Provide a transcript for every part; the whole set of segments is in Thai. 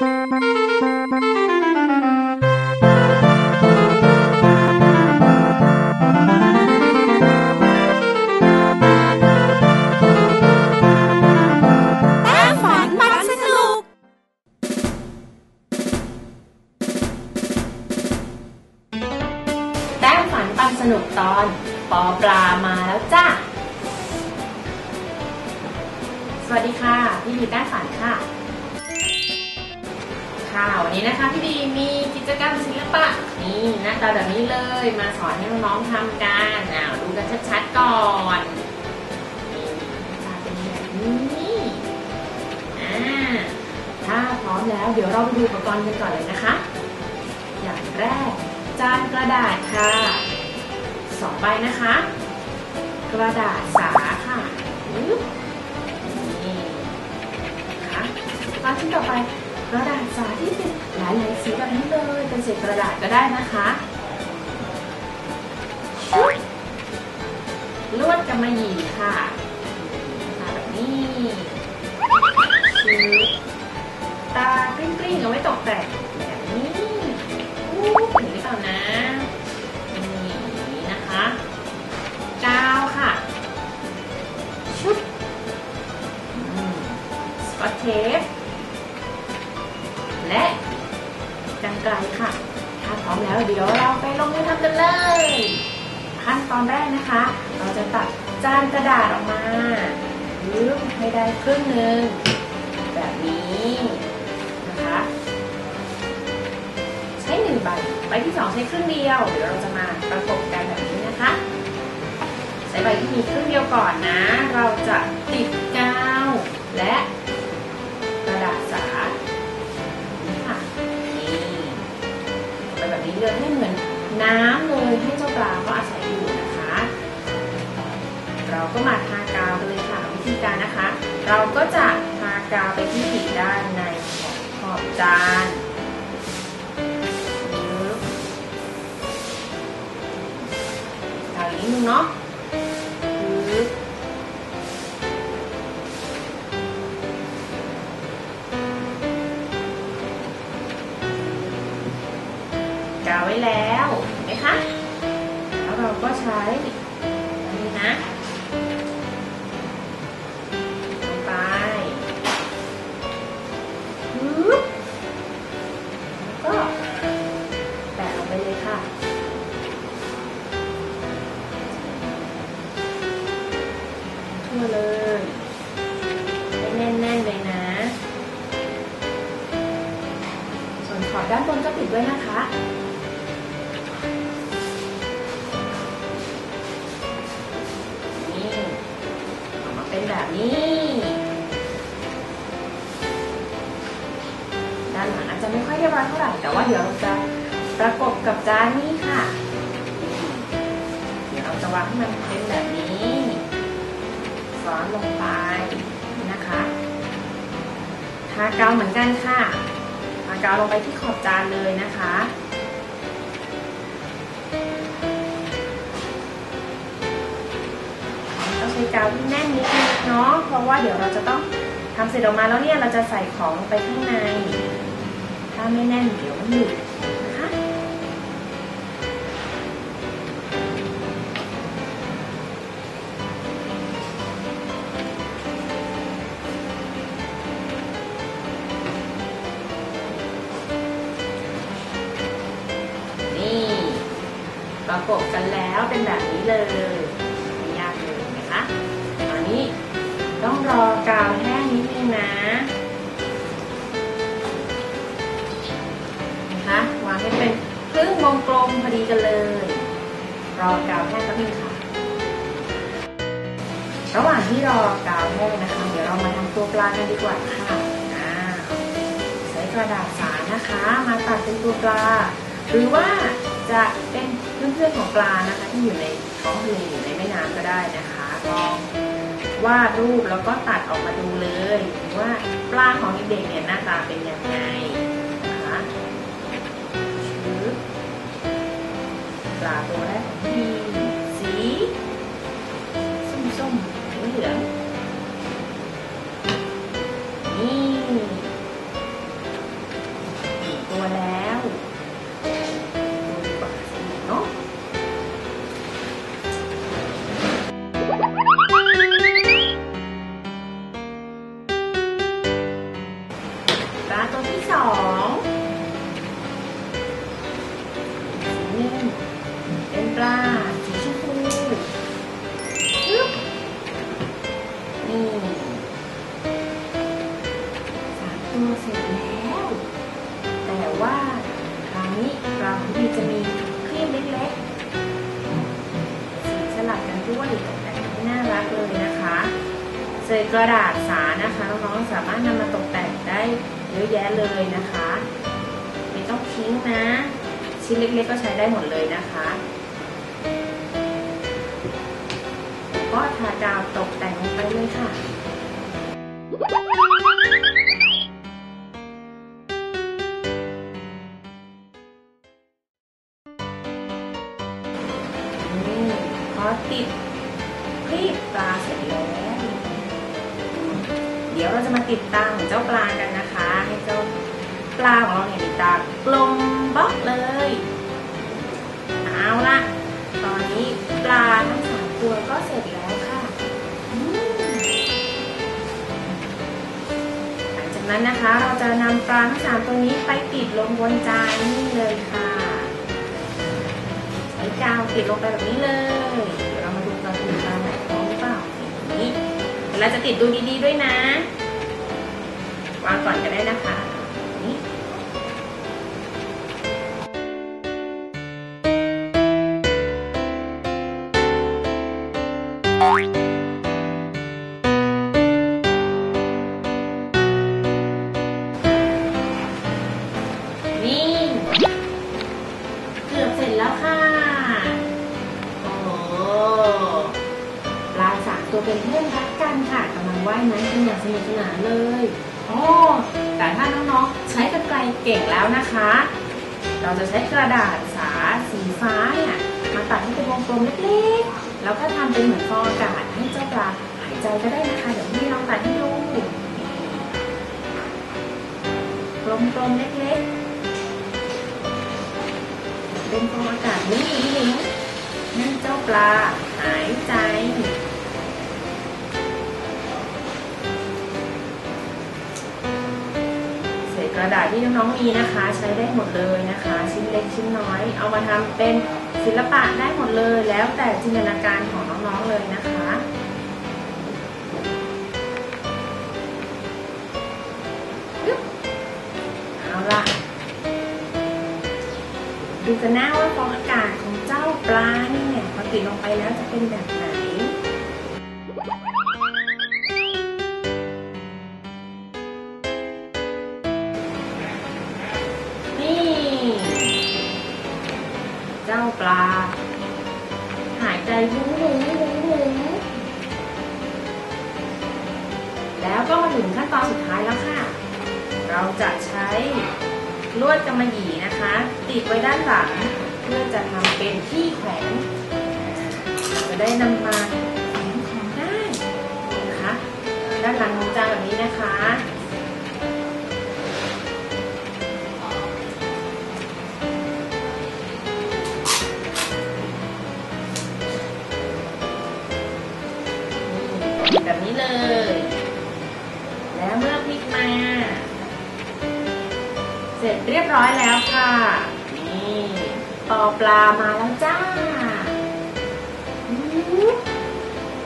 แต้ฝันปันสนุกแต้ฝันปันสนุกตอนปอปลามาแล้วจ้าสวัสดีค่ะ พี่ดีแต้ฝันค่ะ ค่ะวันนี้นะคะพี่ดีมีกิจกรรมศิลปะนี่หน้าตาแบบนี้เลยมาสอนให้น้องๆทำกันอ้าวดูกันชัดๆก่อนตาเป็นแบบนี้อ่าถ้าพร้อมแล้วเดี๋ยวเราไปดูอุปกรณ์กันก่อนเลยนะคะ อย่างแรก จานกระดาษค่ะสองใบนะคะ กระดาษสาค่ะนี่นะคะตอนที่ต่อไป กระดาษสาที่เป็นหลายๆสีแบบนี้เลยเป็นเศษกระดาษก็ได้นะคะชุบลวดกำมะหยี่ค่ะมาแบบนี้ชุบตากริ้งๆเอาไว้ตกแต่ง เดี๋ยวเราไปลงมือทำกันเลย ขั้นตอนแรกนะคะ เราจะตัดจานกระดาษออกมายืมให้ได้ครึ่งหนึ่งแบบนี้นะคะ ใช้หนึ่งใบใบที่สองใช้ครึ่งเดียว เดี๋ยวเราจะมาประกบกันแบบนี้นะคะ ใช้ใบที่มีครึ่งเดียวก่อนนะ เราจะติดกาวและ เดือนให้เหมือนน้ำเลยให้เจ้าปลาเขาอาศัยอยู่นะคะ เราก็มาทากาวกันเลยค่ะวิธีการนะคะ เราก็จะทากาวไปที่ผิวด้านในของขอบจานเอาอีกนิดนึงเนาะ กาวไว้แล้วเห็นไหมคะ แล้วเราก็ใช้นนี้นะลงไปปึ๊บก็แปะลงไปเลยค่ะทั่วเลยให้แน่นๆเลยนะ ส่วนขอบด้านบนก็ปิดด้วยนะคะ เป็นแบบนี้ ด้านหลังอาจจะไม่ค่อยเรียบร้อยเท่าไหร่แต่ว่าเดี๋ยวเราจะประกบกับจานนี้ค่ะ เดี๋ยวเราจะวางให้มันเป็นแบบนี้ซ้อนลงไปนะคะทากาวเหมือนกันค่ะทากาวลงไปที่ขอบจานเลยนะคะ ต้องใช้กาวที่แน่นนิดนึงเนาะเพราะว่าเดี๋ยวเราจะต้องทำเสร็จออกมาแล้วเนี่ยเราจะใส่ของไปข้างใน ถ้าไม่แน่นเดี๋ยวมันหลุดนะคะนี่ประกบกันแล้วเป็นแบบนี้เลย กาวแห้งนิดนึงนะนะคะวางให้เป็นครึ่งวงกลมพอดีกันเลย รอกาวแห้งแป๊บนึงค่ะ ระหว่างที่รอกาวแห้งนะคะ เดี๋ยวเรามาทำตัวปลากันดีกว่าค่ะใช้กระดาษสารนะคะ มาตัดเป็นตัวปลา หรือว่าจะเป็นเพื่อนๆของปลานะคะ ที่อยู่ในท้องทะเลอยู่ในแม่น้ำก็ได้นะคะลอง วาดรูปแล้วก็ตัดออกมาดูเลยว่าปลาของเด็กๆเนี่ยหน้าตาเป็นยังไงนะคะปลาตัวแรก ปลาของพี่จะมีครีมเล็กๆสีสลับกันด้วยตกแต่งให้น่ารักเลยนะคะเศษกระดาษสานะคะน้องๆสามารถนำมาตกแต่งได้เยอะแยะเลยนะคะ ไม่ต้องทิ้งนะ ชิ้นเล็กๆก็ใช้ได้หมดเลยนะคะแล้วก็ทาดาวตกแต่งลงไปเลยค่ะ อติดคลีบปลาเสร็จแล้ว เดี๋ยวเราจะมาติดตาของเจ้าปลากันนะคะ ให้เจ้าปลาของเราเนี่ยมีตากลมบล็อกเลยเอาละตอนนี้ปลาทั้งสามตัวก็เสร็จแล้วค่ะหลังจากนั้นนะคะ เราจะนำปลาทั้งสามตัวนี้ไปติดลงบนจานนี่เลยค่ะ กาวติดลงไปแบบนี้เลย เดี๋ยวเรามาดูกันติดกาวไหนพร้อมหรือเปล่าอย่างนี้เดี๋ยวเราจะติดดูดีๆด้วยนะ วางก่อนก็ได้นะคะนี่นี่ เกือบเสร็จแล้วค่ะ ตัวเป็นเพื่อนรักกันค่ะกำลังว่ายน้ำกันอย่างสนุกสนานเลยโอ้แต่ถ้าน้องๆใช้กระไกรเก่งแล้วนะคะ เราจะใช้กระดาษสาสีฟ้าเนี่ยมาตัดให้เป็นวงกลมเล็กๆ แล้วก็ทำเป็นเหมือนฟองอากาศให้เจ้าปลาหายใจก็ได้นะคะเดี๋ยวพี่ลองตัดให้ดูกลมๆเล็กๆเป็นฟองอากาศนี่นั่นเจ้าปลาหายใจ ระดาษที่น้องๆมีนะคะ ใช้ได้หมดเลยนะคะ ชิ้นเล็กชิ้นน้อย เอามาทำเป็นศิลปะได้หมดเลย แล้วแต่จินตนาการของน้องๆเลยนะคะเอาล่ะดูกันหน้าว่าฟองอากาศของเจ้าปลาเนี่ยพอติดลงไปแล้วจะเป็นแบบไหน เจ้าปลา หายใจหุ้งหุงหุงหุงแล้วก็มาถึงขั้นตอนสุดท้ายแล้วค่ะ เราจะใช้ลวดกำมะหยี่นะคะ ติดไว้ด้านหลังเพื่อจะทำเป็นที่แขวนจะได้นำมาแขวนของได้นะคะ ด้านหลังของจานแบบนี้นะคะ แบบนี้เลย แล้วเมื่อพลิกมา เสร็จเรียบร้อยแล้วค่ะ นี่ปอปลามาแล้วจ้า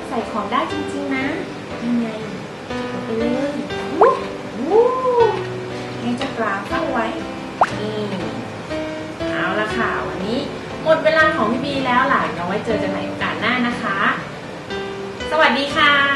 ใส่ของได้จริงๆนะ ยังไงไปเลยวู้วู้ให้เจ้าปลาเข้าไว้ นี่เอาละค่ะ วันนี้หมดเวลาของพี่บีแล้วหล่ะเราไว้เจอกันใหม่โอกาสหน้านะคะ สวัสดีค่ะ